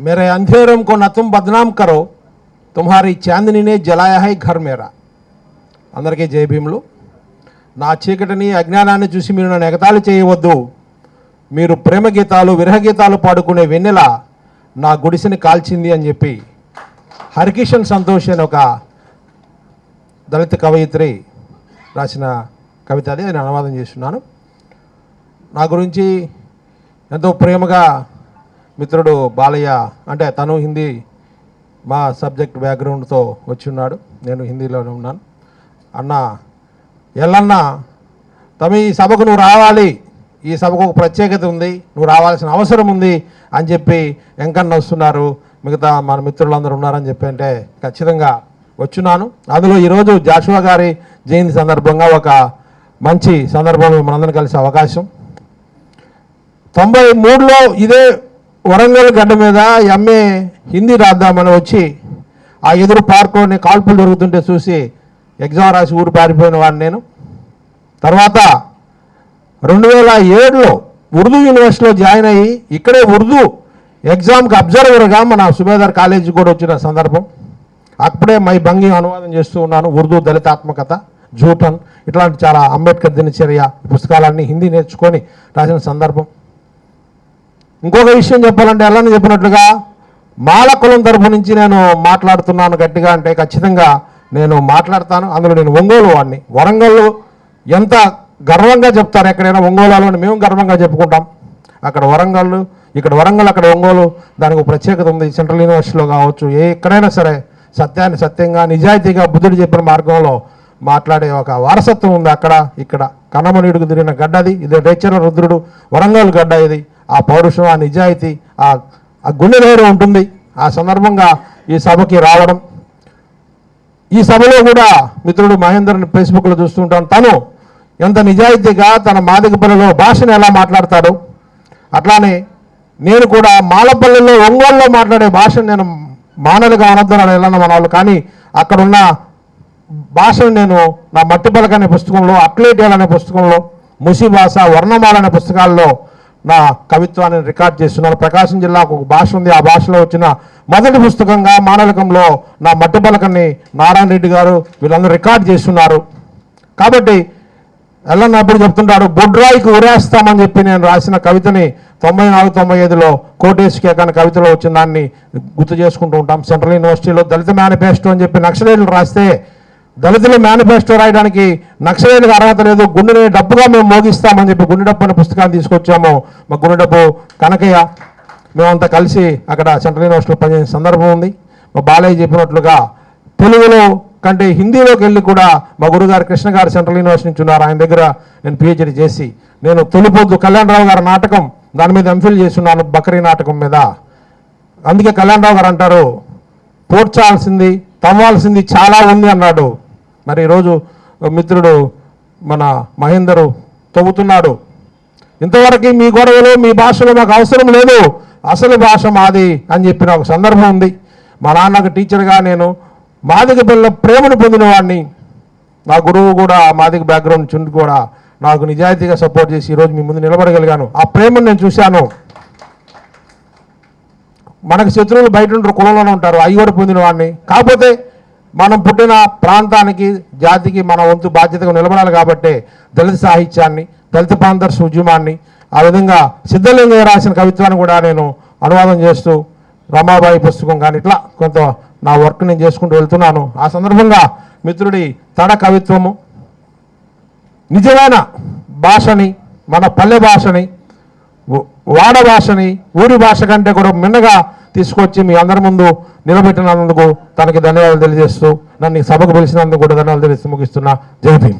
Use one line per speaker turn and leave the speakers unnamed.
मेरे अंधेरों को न तुम बदनाम करो तुम्हारी चांदनी ने जलाया है घर मेरा అందరికీ జై భీములు నా చీకటిని అజ్ఞానాన్ని చూసి మీరు నన్ను ఎగతాళి చేయవద్దు మీరు ప్రేమ గీతాలు విరహ గీతాలు పాడుకునే వెన్నెల నా గుడిసెని కాల్చింది అని చెప్పి హరికిషన్ సంతోష్ అని ఒక దళిత కవయిత్రి రాసిన కవిత అది నేను అనువాదం చేస్తున్నాను నా గురించి ఎంతో ప్రేమగా మిత్రుడు బాలయ్య అంటే తను హిందీ మా సబ్జెక్ట్ బ్యాక్గ్రౌండ్తో వచ్చి ఉన్నాడు నేను హిందీలోనే ఉన్నాను. అన్న ఎల్లన్న తమ ఈ సభకు నువ్వు రావాలి. ఈ సభకు ఒక ప్రత్యేకత ఉంది. నువ్వు రావాల్సిన అవసరం ఉంది అని చెప్పి వెంకన్న వస్తున్నారు. మిగతా మన మిత్రులందరూ ఉన్నారని చెప్పి అంటే ఖచ్చితంగా వచ్చున్నాను. అందులో ఈరోజు జాషువా గారి జయంతి సందర్భంగా ఒక మంచి సందర్భంలో మనందరం కలిసే అవకాశం. తొంభై మూడులో ఇదే వరంగల్ గడ్డ మీద ఎంఏ హిందీ రాద్దామని వచ్చి ఆ ఎదురు పార్కుని కాల్పులు జరుగుతుంటే చూసి ఎగ్జామ్ రాసి ఊరు పారిపోయిన వాడిని నేను. తర్వాత రెండు వేల ఏడులో ఉర్దూ యూనివర్సిటీలో జాయిన్ అయ్యి ఇక్కడే ఉర్దూ ఎగ్జామ్కి అబ్జర్వర్గా మన సుబేదార్ కాలేజీ కూడా వచ్చిన సందర్భం. అప్పుడే మై భంగి అనువాదం చేస్తూ ఉన్నాను ఉర్దూ దళితాత్మకత జూటన్ ఇట్లాంటి చాలా అంబేద్కర్ దినచర్య పుస్తకాలన్నీ హిందీ నేర్చుకొని రాసిన సందర్భం. ఇంకొక విషయం చెప్పాలంటే ఎల్లని చెప్పినట్లుగా మాల కులం తరపు నుంచి నేను మాట్లాడుతున్నాను గట్టిగా అంటే ఖచ్చితంగా నేను మాట్లాడతాను. అందులో నేను ఒంగోలు వాడిని. వరంగల్లో ఎంత గర్వంగా చెప్తారు ఎక్కడైనా ఒంగోలు మేము గర్వంగా చెప్పుకుంటాం. అక్కడ వరంగల్ ఇక్కడ వరంగల్ అక్కడ ఒంగోలు దానికి ప్రత్యేకత ఉంది. సెంట్రల్ యూనివర్సిటీలో కావచ్చు ఏ ఎక్కడైనా సరే సత్యాన్ని సత్యంగా నిజాయితీగా బుద్ధుడు చెప్పిన మార్గంలో మాట్లాడే ఒక వారసత్వం ఉంది అక్కడ ఇక్కడ. కన్నమనీడుకు తిరిగిన గడ్డ అది ఇది రేచర రుద్రుడు వరంగల్ గడ్డ ఇది. ఆ పౌరుషం ఆ నిజాయితీ ఆ ఆ గుండె ధైర్యం ఉంటుంది. ఆ సందర్భంగా ఈ సభకి రావడం. ఈ సభలో కూడా మిత్రుడు మహేందర్ని ఫేస్బుక్లో చూస్తుంటాను తను ఎంత నిజాయితీగా తన మాదికపల్లిలో భాషను ఎలా మాట్లాడతాడు. అట్లానే నేను కూడా మాలపల్లిలో ఒంగోలులో మాట్లాడే భాషను నేను మానలుగా అనొద్దని వెళ్ళను మన వాళ్ళు కానీ అక్కడున్న భాషను నేను నా మట్టి పలక అనే పుస్తకంలో అట్లేటియల్ అనే పుస్తకంలో ముసి భాష వర్ణమాల అనే పుస్తకాల్లో నా కవిత్వాన్ని రికార్డ్ చేస్తున్నాను. ప్రకాశం జిల్లాకు ఒక భాష ఉంది. ఆ భాషలో వచ్చిన మొదటి పుస్తకంగా మానవకంలో నా మట్టి పలకని నారాయణ రెడ్డి గారు వీళ్ళందరూ రికార్డ్ చేస్తున్నారు. కాబట్టి ఎల్లన్న అప్పుడు చెప్తుంటాడు బొడ్రాయికి ఉరేస్తామని చెప్పి నేను రాసిన కవితని తొంభై నాలుగు తొంభై ఐదులో కోటేశ్కేక్ అనే కవితలో వచ్చిన దాన్ని గుర్తు చేసుకుంటూ ఉంటాం. సెంట్రల్ యూనివర్సిటీలో దళిత మేనిఫెస్టో అని చెప్పి నక్సలైట్లు రాస్తే దళితుల మేనిఫెస్టో రాయడానికి నక్సలైట్కి అర్హత లేదు. గుండెని డబ్బుగా మేము మోగిస్తామని చెప్పి గుండె డబ్బు అనే పుస్తకాన్ని తీసుకొచ్చాము. మా గుండె డబ్బు కనకయ్య మేమంతా కలిసి అక్కడ సెంట్రల్ యూనివర్సిటీలో పనిచేసిన సందర్భం ఉంది. మా బాలయ్య చెప్పినట్లుగా తెలుగులో కంటే హిందీలోకి వెళ్ళి కూడా మా గురుగారు కృష్ణ గారు సెంట్రల్ యూనివర్సిటీ నుంచి ఉన్నారు. ఆయన దగ్గర నేను పిహెచ్డి చేసి నేను తొలిపొద్దు కళ్యాణరావు గారి నాటకం దాని మీద ఎంఫిల్ చేస్తున్నాను బకరీ నాటకం మీద. అందుకే కళ్యాణరావు గారు అంటారు పోడ్చాల్సింది తవ్వాల్సింది చాలా ఉంది అన్నాడు. మరి ఈరోజు మిత్రుడు మన మహేందరు తవ్వుతున్నాడు. ఇంతవరకు మీ గొడవలు మీ భాషలో మాకు అవసరం లేదు. అసలు భాష మాది అని చెప్పిన ఒక సందర్భం ఉంది. మా నాన్నకు టీచర్గా నేను మాదిక పిల్ల ప్రేమను పొందినవాడిని. నా గురువు కూడా మాదిగ బ్యాక్గ్రౌండ్ చుండి కూడా నాకు నిజాయితీగా సపోర్ట్ చేసి ఈరోజు మీ ముందు నిలబడగలిగాను. ఆ ప్రేమను నేను చూశాను. మనకు శత్రువులు బయట ఉంటారు కులంలోనే ఉంటారు. అవి కూడా పొందిన వాడిని కాకపోతే మనం పుట్టిన ప్రాంతానికి జాతికి మన వంతు బాధ్యతగా నిలబడాలి కాబట్టి దళిత సాహిత్యాన్ని దళిత ప్రాంతర్స్ ఉద్యమాన్ని ఆ విధంగా సిద్ధలింగయ్య రాసిన కవిత్వాన్ని కూడా నేను అనువాదం చేస్తూ రమాబాయి పుస్తకం కానీ ఇట్లా కొంత నా వర్క్ నేను చేసుకుంటూ వెళ్తున్నాను. ఆ సందర్భంగా మిత్రుడి తడ కవిత్వము నిజమైన భాషని మన పల్లె భాషని వాడ భాషని ఊరి భాష కంటే కూడా మిన్నగా తీసుకొచ్చి మీ అందరి ముందు నిలబెట్టినందుకు తనకి ధన్యవాదాలు తెలియజేస్తూ నన్ను సభకు పిలిచినందుకు కూడా ధన్యవాదాలు తెలియజేస్తూ ముగిస్తున్నా. జై భీమ్.